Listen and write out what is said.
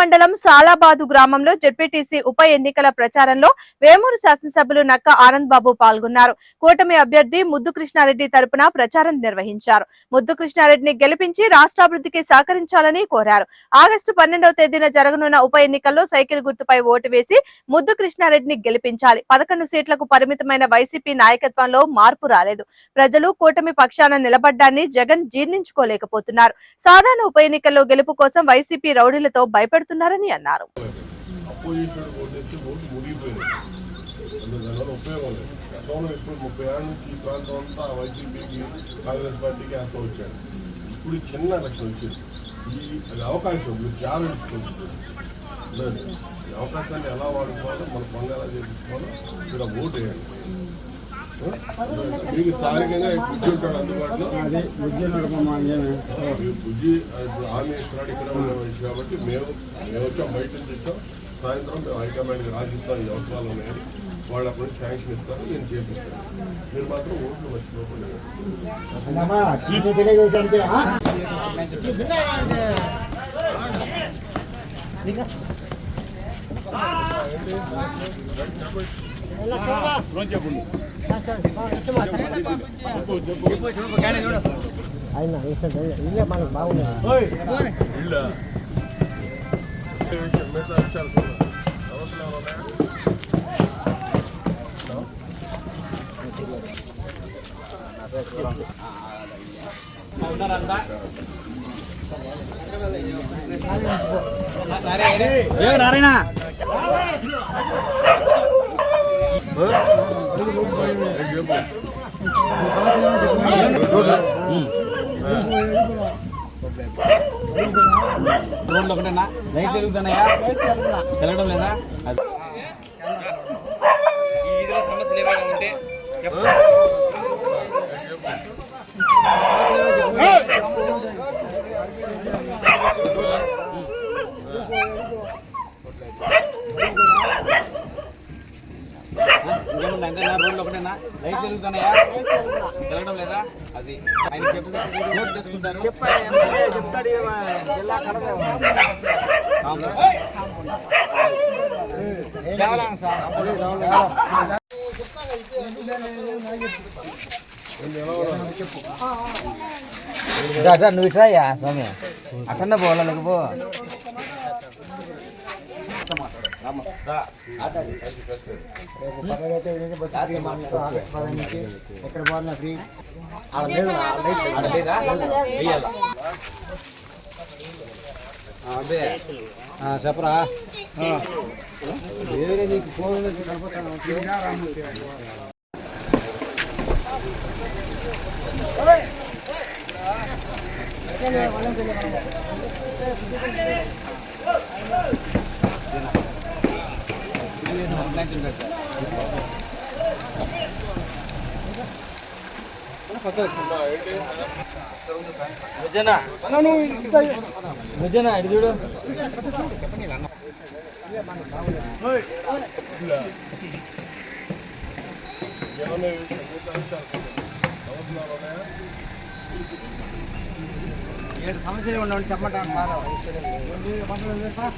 మండలం సాలాబాదు గ్రామంలో జడ్పీటీసీ ఉప ఎన్నికల ప్రచారంలో వేమూరు శాసనసభ్యులు నక్క ఆనంద్ బాబు పాల్గొన్నారు. కూటమి అభ్యర్థి ముద్దు కృష్ణారెడ్డి తరపున ప్రచారం నిర్వహించారు. ముద్దు కృష్ణారెడ్డిని గెలిపించి రాష్ట్రాభివృద్ధికి సహకరించాలని కోరారు. ఆగస్టు పన్నెండవ తేదీన జరగనున్న ఉప ఎన్నికల్లో సైకిల్ గుర్తుపై ఓటు వేసి ముద్దు కృష్ణారెడ్డిని గెలిపించాలి. పదకొండు సీట్లకు పరిమితమైన వైసీపీ నాయకత్వంలో మార్పు రాలేదు. ప్రజలు కూటమి పక్షాన నిలబడ్డాన్ని జగన్ జీర్ణించుకోలేకపోతున్నారు. సాధారణ ఉప ఎన్నికల్లో గెలుపు కోసం వైసీపీ రౌడీలతో మాట్లాడుతున్నారని అన్నారు. ఉపయోగం ఇప్పుడు ముప్పై ప్రాంతం అంతా కాంగ్రెస్ పార్టీకి వచ్చాడు ఇప్పుడు చిన్న ఎలక్షన్ వచ్చింది. ఈ అది అవకాశం మీరు అవకాశాన్ని ఎలా వాడుకోవాలో మన పనులు ఎలా చేసుకోవాలో మీరు ఓటు వేయండి. మీకు స్థానికంగా బుద్ధి ఉంటాడు అందుబాటులో? ఇస్తున్నాడు ఇక్కడ ఉన్న మనిషి కాబట్టి మేము మేము వచ్చాం బయట నుంచి సాయంత్రం మేము హైకమాండ్కి రాసిస్తాం ఈ అవసరాలు ఉన్నాయని. వాళ్ళు అప్పుడు శాంక్షన్ ఇస్తారు నేను చేపిస్తాను. మీరు మాత్రం ఓట్లు మర్చిపోకుండా తెలుగుదేశానికి ఆయన ఇల్లే మనకు బాగున్నాయి ఇళ్ళ మిగతా విషయాలు చూడండి. అవసరాలు ఉన్నాయా? నారాయణ ఏం చెప్పు. రోడ్లు ఒకటేనా లైట్ తిరుగుతున్నాయా తిరగడం లేదా ఇంకేమన్నా అంతేనా రోడ్లు ఒకటేనా? లైట్ తిరుగుతున్నాయా తిరగడం లేదా? అది. ఆయన చెప్తే నోట్ చేసుకుంటారు. అవునా? కేవలం సార్ నువ్వు ఇట్రాయ్యా స్వామి. అట్టన్న పోవాలా లేకపో ఎక్కడ పోవాలన్నా ఫ్రీ. అదే చెప్పరా? వేరే నీకు ఫోన్ కనపడతాను? నిజనా ఇటు చూడు ఏమన్నా మిగతా విషయాలు చూడండి. అవసరాలు ఉన్నాయా? ఏడు సమస్యలు ఉండవు చెప్పమంటారు సార్